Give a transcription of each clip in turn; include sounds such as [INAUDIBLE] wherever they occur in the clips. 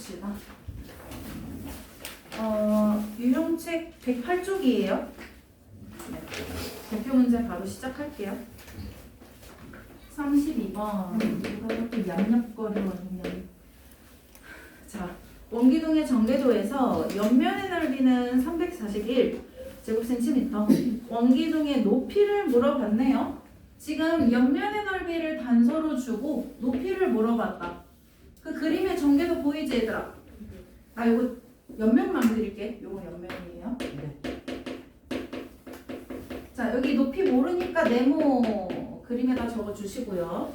해봅시다. 어, 유형책 108쪽이에요. 네. 대표 문제 바로 시작할게요. 32번. 누가 이렇게 얌얌거리거든요. 자, 원기둥의 전개도에서 옆면의 넓이는 341 제곱센티미터. 원기둥의 높이를 물어봤네요. 지금 옆면의 넓이를 단서로 주고 높이를 물어봤다. 그 그림의 전개도 보이지 얘들아? 나 이거 옆면만 그릴게. 요거 옆면이에요. 자 여기 높이 모르니까 네모 그림에다 적어 주시고요.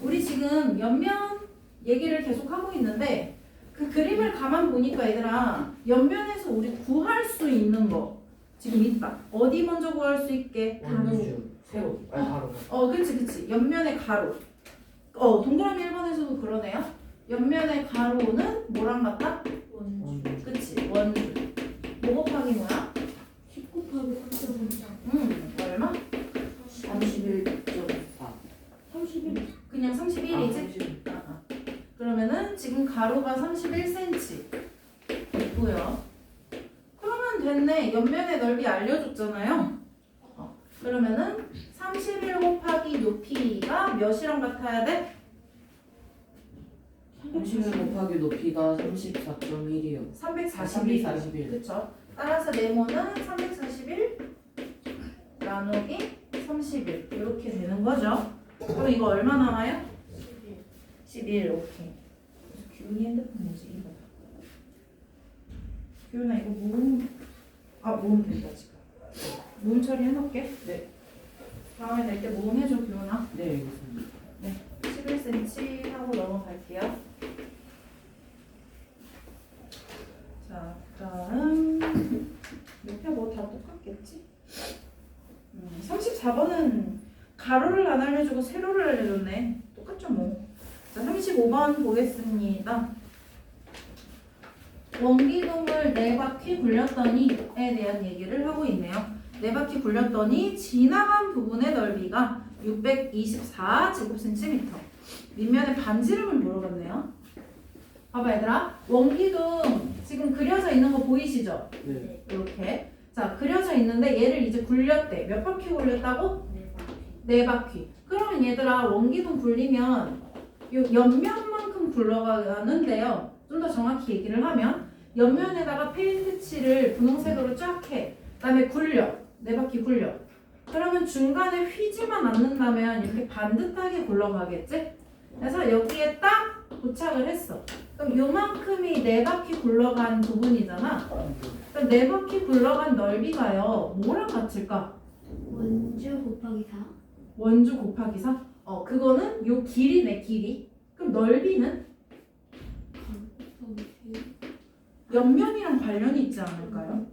우리 지금 옆면 얘기를 계속 하고 있는데 그 그림을 가만 보니까 얘들아 옆면에서 우리 구할 수 있는 거 지금 있다. 어디 먼저 구할 수 있게? 원주 세로 아니 바로 어, 그치, 그치. 옆면의 가로. 어, 동그라미 1번에서도 그러네요. 옆면의 가로는 뭐랑 같다? 원주 그치, 원주. 뭐 곱하기 뭐야? 10 곱하기 3.5 음, 얼마? 31.4 31 그냥 31이지? 아, 아. 그러면은 지금 가로가 31cm 있고요. 그러면 됐네. 옆면의 넓이 알려줬잖아요. 어, 그러면은 31 곱하기 높이가 몇이랑 같아야 돼? 31 곱하기 높이가 34.1이요 341. 341 그쵸? 따라서 네모는 341 나누기 31 이렇게 되는 거죠. 그럼 이거 얼마 나와요? 11 오케이. 규현이 핸드폰 뭐지 이거. 규현아 이거 모음 아 모음 된다 지금. 모음 처리 해놓을게. 네. 다음에 낼때 모음 해줘 규현아. 네 알겠습니다 11cm 하고 넘어갈게요. 자, 그다음 옆에 뭐다 똑같겠지? 음, 34번은 가로를 안 알려주고 세로를 알려줬네. 똑같죠 뭐. 자, 35번 보겠습니다. 원기둥을 네 바퀴 굴렸더니에 대한 얘기를 하고 있네요. 네 바퀴 굴렸더니 지나간 부분의 넓이가 624 제곱센티미터. 밑면에 반지름을 물어봤네요. 봐봐 얘들아. 원기둥 지금 그려져 있는 거 보이시죠? 네 이렇게. 자 그려져 있는데 얘를 이제 굴렸대. 몇 바퀴 굴렸다고? 네 바퀴. 그러면 얘들아 원기둥 굴리면 요 옆면만큼 굴러가는데요. 좀 더 정확히 얘기를 하면 옆면에다가 페인트 칠을 분홍색으로 쫙 해. 그다음에 굴려. 네 바퀴 굴려. 그러면 중간에 휘지만 않는다면 이렇게 반듯하게 굴러가겠지? 그래서 여기에 딱 도착을 했어. 그럼 요만큼이 네 바퀴 굴러간 부분이잖아. 그럼 네 바퀴 굴러간 넓이가요. 뭐랑 같을까? 원주 곱하기 4 원주 곱하기 4? 어, 그거는 요 길이네, 길이. 그럼 넓이는 옆면이랑 관련이 있지 않을까요?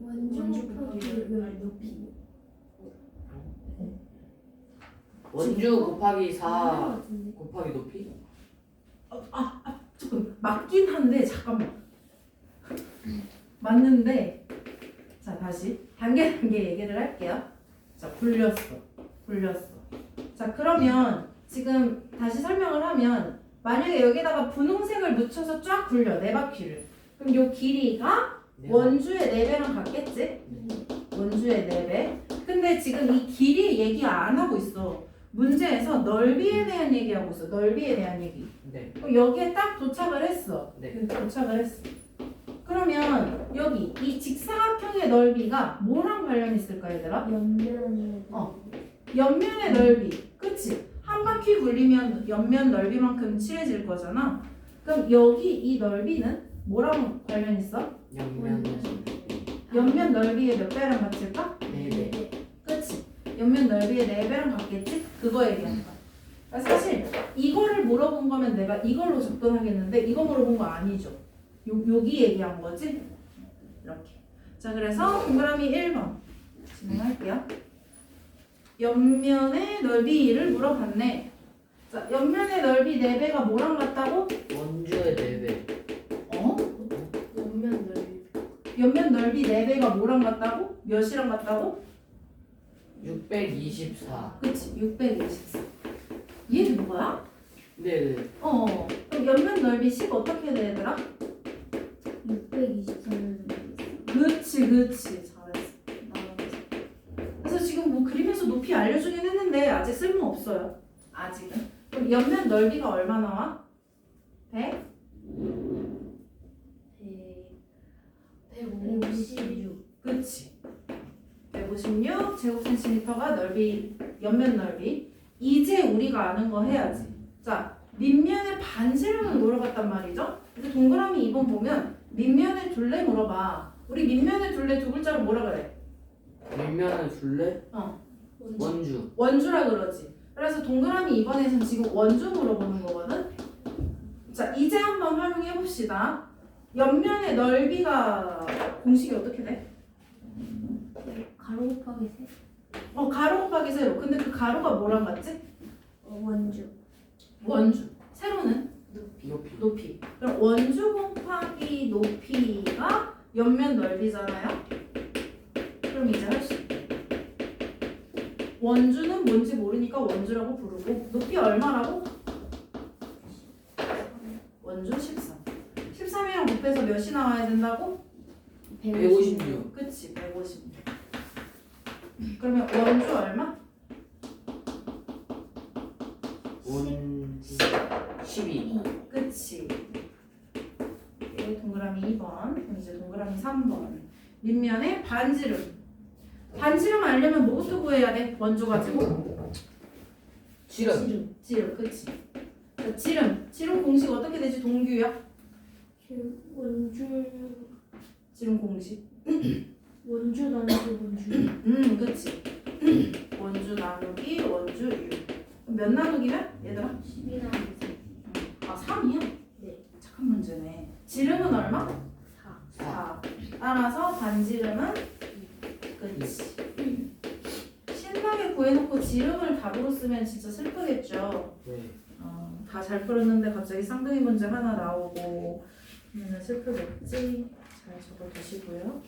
16 곱하기 4 아, 곱하기 높이? 어, 아, 아, 조금 맞긴 한데 잠깐만. 맞는데 자 다시 단계 단계 얘기를 할게요. 자 굴렸어, 굴렸어. 자 그러면 지금 다시 설명을 하면 만약에 여기다가 분홍색을 묻혀서 쫙 굴려 네 바퀴를 그럼 요 길이가 네. 원주의 네 배랑 같겠지? 네. 원주의 네 배. 근데 지금 이 길이 얘기 안 하고 있어. 문제에서 넓이에 대한 얘기하고 있어. 넓이에 대한 얘기. 네 그럼 여기에 딱 도착을 했어. 네. 도착을 했어. 그러면 여기 이 직사각형의 넓이가 뭐랑 관련 있을까 얘들아? 옆면에 어. 옆면의 넓이. 그치? 한 바퀴 굴리면 옆면 넓이만큼 칠해질 거잖아. 그럼 여기 이 넓이는 뭐랑 관련 있어? 옆면에서 옆면 넓이의 몇 배랑 같을까? 네네 그치? 옆면 넓이의 네 배랑 같겠지? 그거 얘기하는 거야. 그러니까 사실 이거를 물어본 거면 내가 이걸로 접근하겠는데 이거 물어본 거 아니죠. 요, 여기 얘기한 거지? 이렇게. 자 그래서 동그라미 1번 진행할게요. 옆면의 넓이를 물어봤네. 자 옆면의 넓이 4배가 뭐랑 같다고? 원주의 4배 어? 옆면 넓이 옆면 넓이 4배가 뭐랑 같다고? 몇이랑 같다고? 624 그치 624. 얘는 뭐야? 네네 어. 그럼 옆면 넓이 10 어떻게 돼 얘들아? 623을 그치 그치 잘했어 나머지. 그래서 지금 뭐 그림에서 높이 알려주긴 했는데 아직 쓸모 없어요 아직은 그럼 옆면 넓이가 얼마 나와? 100? 156 그치 156 제곱센티미터가 넓이 옆면 넓이 이제 우리가 아는 거 해야지 자 밑면의 반지름을 물어봤단 말이죠 근데 동그라미 2번 보면 밑면의 둘레 물어봐 우리 밑면의 둘레 두 글자로 뭐라 그래? 밀면을 줄래? 어 원주. 원주라 그러지. 그래서 동그라미 2번에서는 지금 원주 물어보는 거거든. 자, 이제 한번 활용해 봅시다. 옆면의 넓이가 공식이 어떻게 돼? 가로 곱하기 세 어, 가로 곱하기 세로. 근데 그 가로가 뭐랑 같지? 어, 원주 원주. 세로는 높이. 높이. 그럼 원주 곱하기 높이가 옆면 넓이잖아요. 그럼 이제 할 수 있대. 원주는 뭔지 모르니까 원주라고 부르고 높이 얼마라고? 원주 13. 13이랑 곱해서 몇이 나와야 된다고? 156. 그치 156. 그러면 원주 얼마? 원주 12. 그치. 여기 동그라미 2번, 그럼 이제 동그라미 3번. 밑면에 반지름. 반지름 알려면 뭐부터 구해야 돼? 원주 가지고? 지름. 지름, 그치. 자, 지름. 지름 공식 어떻게 되지? 동규야? 원주 지름 공식. [CLEARS THROAT] 원주 나누기 원주 [CLEARS THROAT] 음, 그치. [CLEARS THROAT] 원주 나누기 원주 6. 몇 나누기면? 얘들아? 12 나누기 3 아, 3이야? 네. 착한 문제네. 지름은 얼마? 4 4. 따라서 반지름은 그치. 신나게 구해놓고 지름을 답으로 쓰면 진짜 슬프겠죠. 네. 어, 다 잘 풀었는데 갑자기 쌍둥이 문제 하나 나오고 그러면 슬프겠지. 잘 적어두시고요.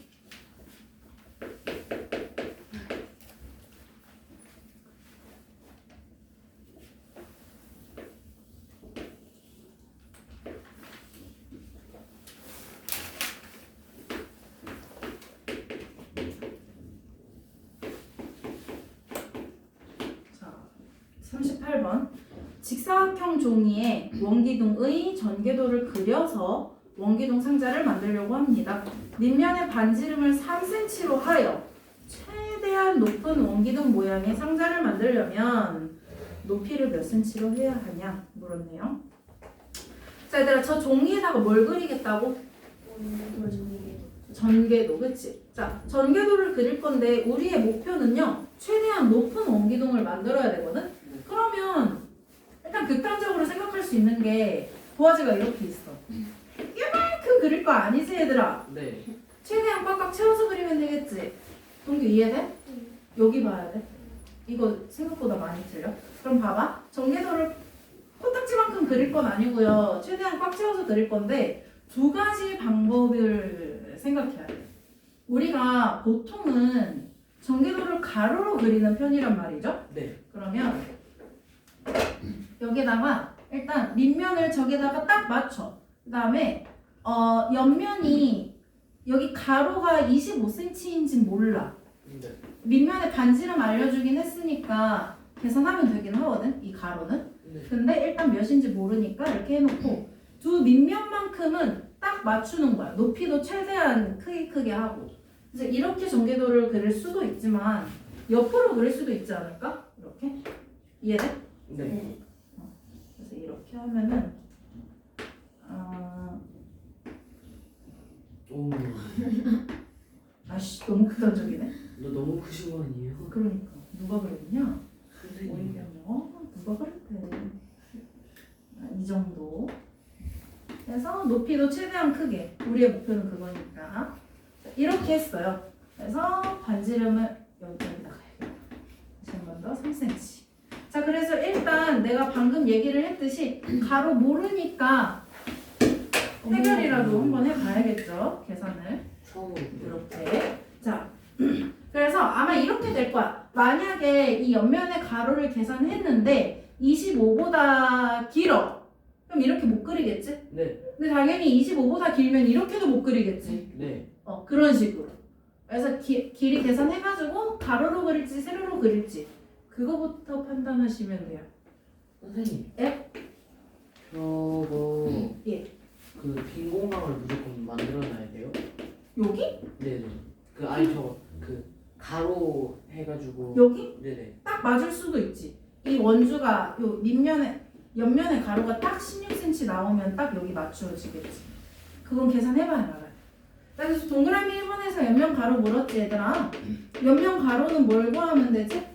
자, 38번. 직사각형 종이에 원기둥의 전개도를 그려서 원기둥 상자를 만들려고 합니다. 밑면의 반지름을 3cm로 하여 최대한 높은 원기둥 모양의 상자를 만들려면 높이를 몇 cm로 해야 하냐 물었네요. 자, 얘들아, 저 종이에다가 뭘 그리겠다고? 전개도, 그치? 자, 전개도를 그릴 건데 우리의 목표는요, 최대한 높은 원기둥을 만들어야 되거든? 그러면 일단 극단적으로 생각할 수 있는 게 도화지가 이렇게 있어. 그릴 거 아니지, 얘들아? 네. 최대한 꽉꽉 채워서 그리면 되겠지? 동규 이해돼? 여기 봐야 돼. 이거 생각보다 많이 틀려. 그럼 봐봐. 전개도를 코딱지만큼 그릴 건 아니고요. 최대한 꽉 채워서 그릴 건데 두 가지 방법을 생각해야 돼. 우리가 보통은 전개도를 가로로 그리는 편이란 말이죠. 네. 그러면 여기다가 일단 밑면을 저기다가 딱 맞춰. 그 다음에 어, 옆면이 여기 가로가 25cm인지 몰라. 네. 밑면에 반지름 알려주긴 했으니까 계산하면 되긴 하거든. 이 가로는. 네. 근데 일단 몇인지 모르니까 이렇게 해놓고 두 밑면만큼은 딱 맞추는 거야. 높이도 최대한 크게 크게 하고. 그래서 이렇게 전개도를 그릴 수도 있지만 옆으로 그릴 수도 있지 않을까? 이렇게 이해돼? 네. 그래서 이렇게 하면은 어, 오. [LAUGHS] 아씨 너무 극단적이네. 너 너무 크신 거 아니에요? 그러니까 누가 그랬냐? 선생님. 오히려 어 누가 그랬대? 아, 이 정도. 그래서 높이도 최대한 크게. 우리의 목표는 그거니까 이렇게 했어요. 그래서 반지름을 여기다가 다시 한 번 더 3cm. 자 그래서 일단 내가 방금 얘기를 했듯이 가로 모르니까 해결이라도 한번 해봐야겠죠 계산을. 이렇게. 자, [CLEARS THROAT] 그래서 아마 이렇게 될 거야. 만약에 이 옆면의 가로를 계산했는데 25보다 길어. 그럼 이렇게 못 그리겠지? 네. 근데 당연히 25보다 길면 이렇게도 못 그리겠지. 네. 어, 그런 식으로. 그래서 기, 길이 계산해가지고 가로로 그릴지 세로로 그릴지 그거부터 판단하시면 돼요. 선생님. 예? 저거 예. 그 빈 공간을 무조건 만들어놔야 돼요? 여기? 네네. 그 아니 저거 그 가로 해가지고. 여기? 네네. 딱 맞을 수도 있지. 이 원주가 요 밑면에 옆면에 가로가 딱 16cm 나오면 딱 여기 맞추어지겠지. 그건 계산해봐야 알아요. 그래서 동그라미 1번에서 옆면 가로 물었지 얘들아. 옆면 가로는 뭘 구하면 되지?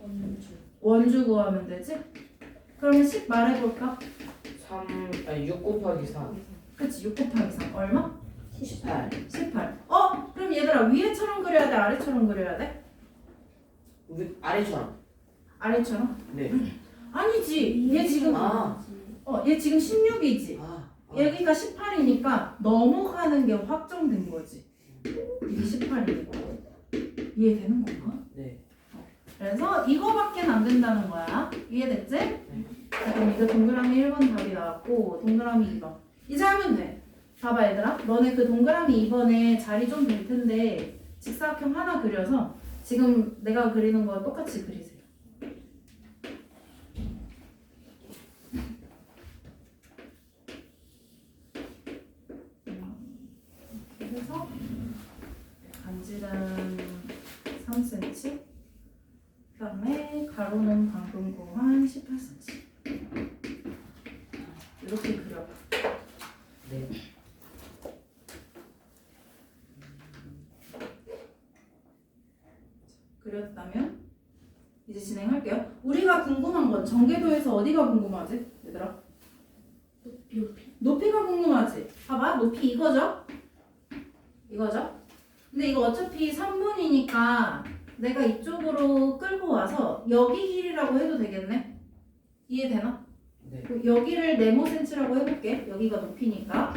원주. 원주 구하면 되지? 그러면 10 말해볼까? 3 아니 6 곱하기 4. 그치 6 곱하기 3 얼마? 18. 18 어? 그럼 얘들아 위에처럼 그려야 돼 아래처럼 그려야 돼? 위- 아래처럼. 아래처럼? 네. 아니지 얘 지금 아. 어 얘 지금 16이지 아. 아. 여기가 18이니까 넘어가는 게 확정된 거지 이게 18이니까 이해되는 건가? 네. 그래서 이거밖에 안 된다는 거야 이해됐지? 자 그럼 이거 동그라미 1번 답이 나왔고 동그라미 2번. 이제 하면 돼 봐봐 얘들아. 너네 그 동그라미 2번에 자리 좀 될 텐데 직사각형 하나 그려서 지금 내가 그리는 거 똑같이 그리세요. 간질은 3cm 그다음에 가로는 방금 구한 18cm 이렇게 그려봐 네. 그렸다면 이제 진행할게요. 우리가 궁금한 건 전개도에서 어디가 궁금하지? 얘들아 높이 높이. 높이가 궁금하지? 봐봐 높이 이거죠? 이거죠? 근데 이거 어차피 3분이니까 내가 이쪽으로 끌고 와서 여기 길이라고 해도 되겠네? 이해되나? 네. 그 여기를 네모 센치라고 해볼게. 여기가 높이니까.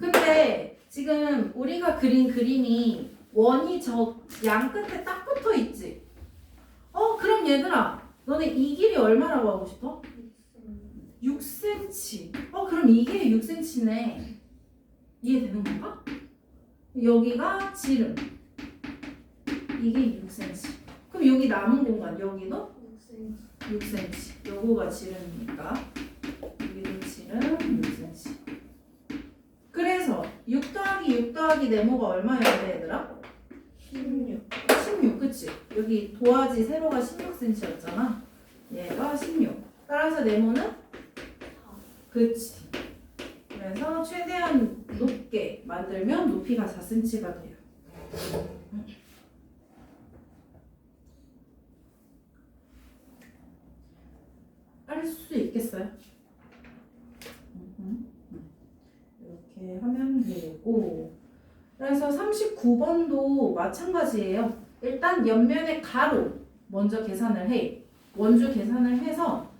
근데 지금 우리가 그린 그림이 원이 저 양 끝에 딱 붙어 있지. 어, 그럼 얘들아, 너네 이 길이 얼마라고 하고 싶어? 6cm. 어, 그럼 이게 6cm네. 이해되는 건가? 여기가 지름. 이게 6cm. 그럼 여기 남은 공간, 여기도 6cm. 6cm. 요거가 지름이니까 여기도 지름 6cm. 그래서 6 더하기 6 더하기 네모가 돼 얘들아? 16. 16 그치? 여기 도화지 세로가 16cm였잖아. 얘가 16. 따라서 네모는? 그치. 그래서 최대한 높게 만들면 높이가 4cm가 돼요. 알수 있겠어요? 이렇게 하면 되고 그래서 39번도 마찬가지예요. 일단 옆면의 가로 먼저 계산을 해. 원주 계산을 해서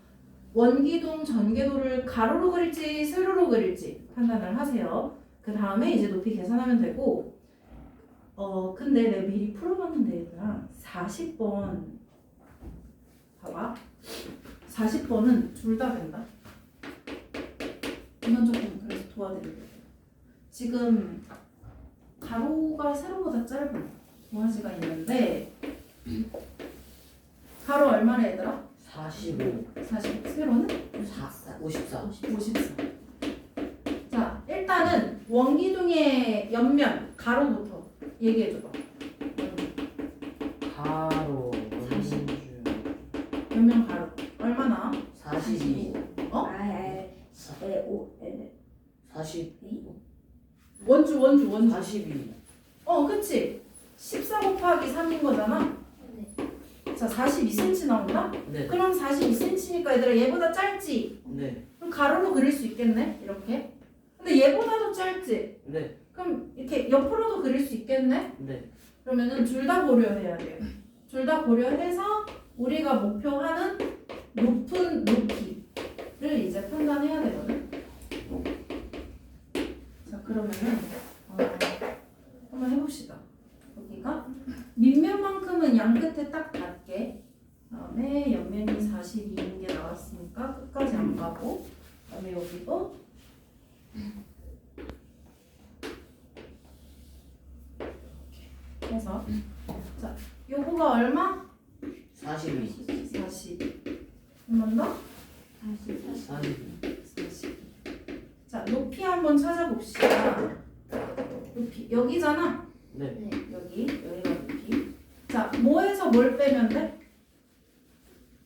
원기둥 전개도를 가로로 그릴지 세로로 그릴지 판단을 하세요. 그 다음에 이제 높이 계산하면 되고 어 근데 내가 미리 풀어봤는데 얘들아 40번 봐봐 40번은 둘 다 된다. 이건 조금 그래서 도와드릴게요. 지금 가로가 세로보다 짧은 도화지가 있는데 가로 얼마나 얘들아? 45. 40 세로는? 4. 54. 54. 자 일단은 원기둥의 옆면 가로부터 얘기해줘봐. 가로. 원주. 옆면 가로 얼마나? 42. 어? 아, 에, 오, 에, 42. 원주 원주 원주. 42. 어 그치? 14 곱하기 3인 거잖아. 자 42cm 나온다? 네. 그럼 42cm니까 얘들아 얘보다 짧지? 네. 그럼 가로로 그릴 수 있겠네? 이렇게. 근데 얘보다도 짧지? 네. 그럼 이렇게 옆으로도 그릴 수 있겠네? 네. 그러면은 둘 다 고려해야 돼요. 둘 다 고려해서 우리가 목표하는 높은 높이를 이제 판단해야 되거든. 자 그러면은 어, 한번 해봅시다. 9가 얼마? 42 40. 한번 더? 42 40. 자, 높이 한번 찾아봅시다. 높이. 여기잖아. 네. 네 여기. 여기가 높이. 자, 뭐에서 뭘 빼면 돼?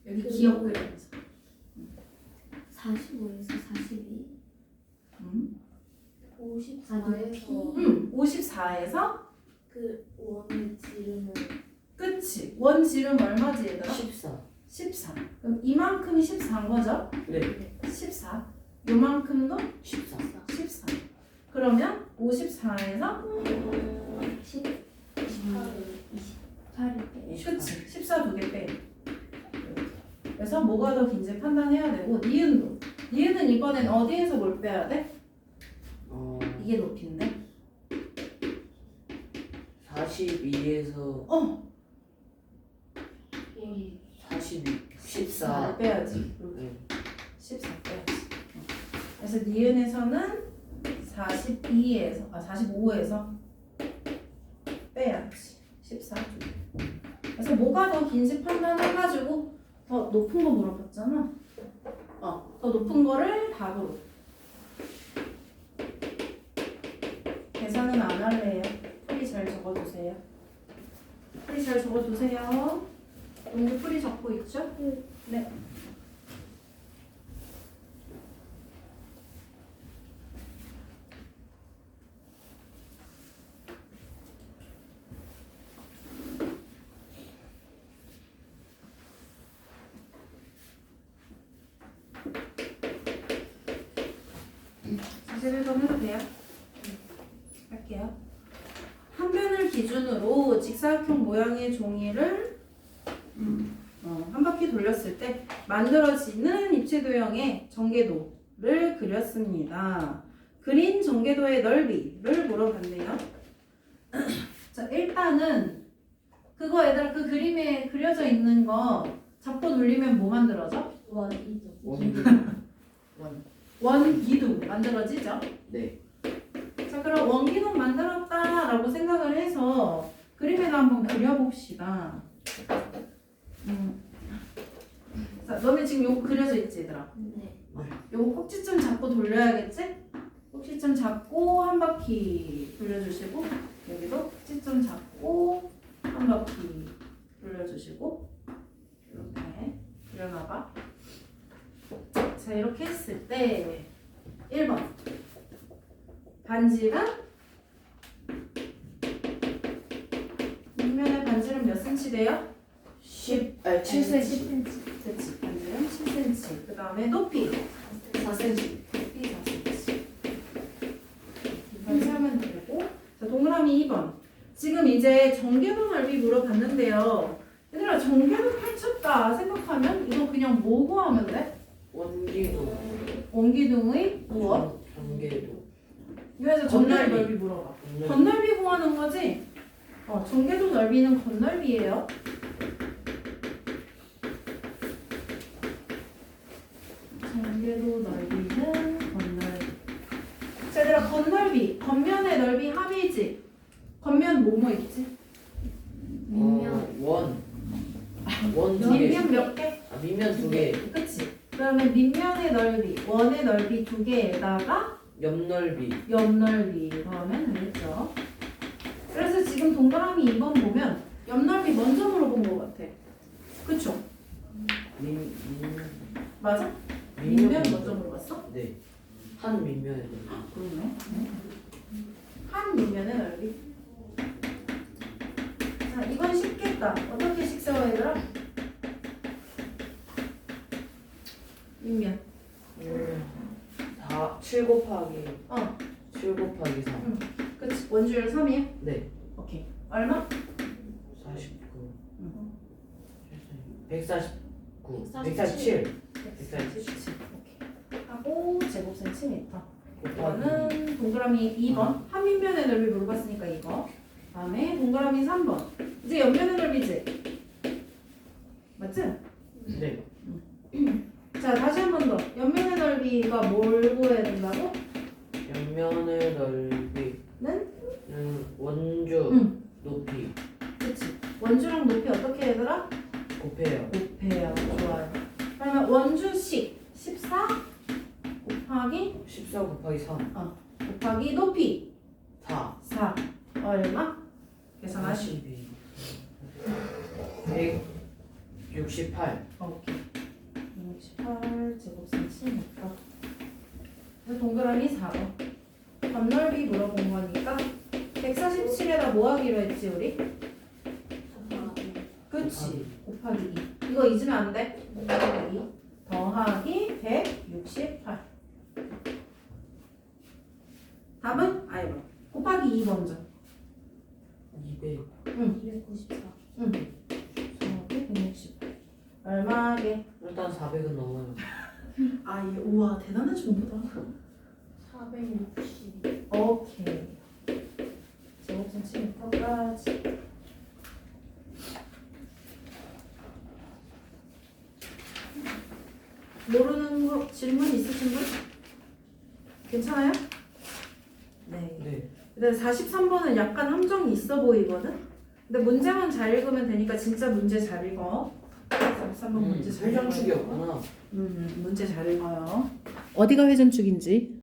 여기 그 기억을. 45에서 42 음. 54에서 음, 54에서 그 원을 지르는 끝이 원 지름 얼마지 얘들아? 14 14 그럼 이만큼이 14인 거죠? 네. 14 요만큼도 14 14 그러면 54에서 10 28을 빼28 그치. 14 두 개 빼. 그래서 뭐가 더 긴지 판단해야 되고 니은도. 니은은 이번엔 어디에서 뭘 빼야 돼? 어. 이게 높이인데? 42에서 어 42 14 14를 빼야지. 네14 빼야지. 어. 그래서 니은에서는 42에서 아 45에서 빼야지. 14 그래서 뭐가 더 긴지 판단해가지고 더 높은 거 물어봤잖아. 어 더 높은 거를 답으로. 계산은 안 할래요. 풀이 잘 적어두세요. 풀이 잘 적어두세요 용기 풀이 적고 있죠? 네 사실 1번 해도 돼요? 할게요. 한 변을 기준으로 직사각형 모양의 종이를 음, 어, 한 바퀴 돌렸을 때 만들어지는 입체 도형의 전개도를 그렸습니다. 그린 전개도의 넓이를 물어봤네요. [CLEARS THROAT] 자, 일단은 그거 얘들아 그 그림에 그려져 있는 거 잡고 돌리면 뭐 만들어져? 원이죠 원기 [LAUGHS] 원 원기둥 만들어지죠? 네 자 그럼 원기둥 만들었다라고 생각을 해서 그림에다 한번 그려봅시다. 음. 자 너네 지금 요거 그려져 있지 얘들아? 네 요거 꼭지점 잡고 돌려야겠지? 꼭지점 잡고 한 바퀴 돌려주시고 여기도 꼭지점 잡고 한 바퀴 돌려주시고 이렇게 그려놔봐. 자 이렇게 했을 때 1번 반지름 밑면의 반지름 몇 cm 돼요? 10 아니 7cm 10cm 그치 반지름 10cm 그 다음에 높이 4cm 높이 4cm 이렇게 하면 되고 자 동그라미 2번 지금 이제 전개도 넓이 물어봤는데요 얘들아 전개도 펼쳤다 생각하면 이거 그냥 뭐 구하면 돼? 원기도 원기둥의 무엇? 전개도 이거에서 전개도 건널비. 넓이 물어봐 건널비 구하는 거지? 어, 전개도 넓이는 건널비예요. 전개도 넓이는 건널비. 자, 얘들아 건널비. 겉면의 넓이 합이지. 겉면 뭐뭐 있지? 밑면 원원 두 개 밑면 몇 개? 아 밑면 두 개 그치? 그러면 밑면의 넓이, 원의 넓이 두 개에다가 옆넓이 옆넓이 그러면 되겠죠. 그래서 지금 동그라미 2번 보면 옆넓이 먼저 물어본 것 같아. 그쵸? 민, 민 맞아? 밑면 먼저 물어봤어? 네 한 밑면에 그러네. 한 밑면의 넓이. 자, 이건 쉽겠다. 어떻게 식 세워 얘들아? 밑면. 다 7 곱하기 어, 7 곱하기 3 그치. 원주율 3이야? 네 오케이. 얼마? 49 응. 149 147. 하고 제곱 센티미터. 이거는 동그라미 2번. 어. 한 밑면의 넓이 물어봤으니까 이거. 다음에 동그라미 3번. 이제 옆면의 넓이지. 맞지? 네. 음. [CLEARS THROAT] 자 다시 한 번 더. 옆면의 넓이가 뭘 구해야 된다고? 옆면의 넓이는 는 원주 응. 높이 그치. 원주랑 높이 어떻게 얘들아? 곱해요. 곱해요. 더하기 14 곱하기 3 곱하기 높이 4 4 얼마? 계산하시 42 168 오케이. 168 제곱센티미터 그래서 동그라미 4번 건널비 물어본 거니까 147에다 뭐 하기로 했지 우리? 그치. 곱하기. 2 이거 잊으면 안 돼? 곱하기 2 더하기 168 답은? 아이고 곱하기 2 먼저. 200 294 더하기 168 얼마게? 일단 400은 넘어요. 아 이게 우와 대단한 정보다. 460 오케이 제곱센티미터까지 모르는 거 질문 있으신 분? 괜찮아요? 네. 네 근데 43번은 약간 함정이 있어 보이거든? 근데 문제만 잘 읽으면 되니까 진짜 문제 잘 읽어. 43번 문제 잘 읽어요. 회전축이었구나 음, 문제 잘 읽어요. 어디가 회전축인지?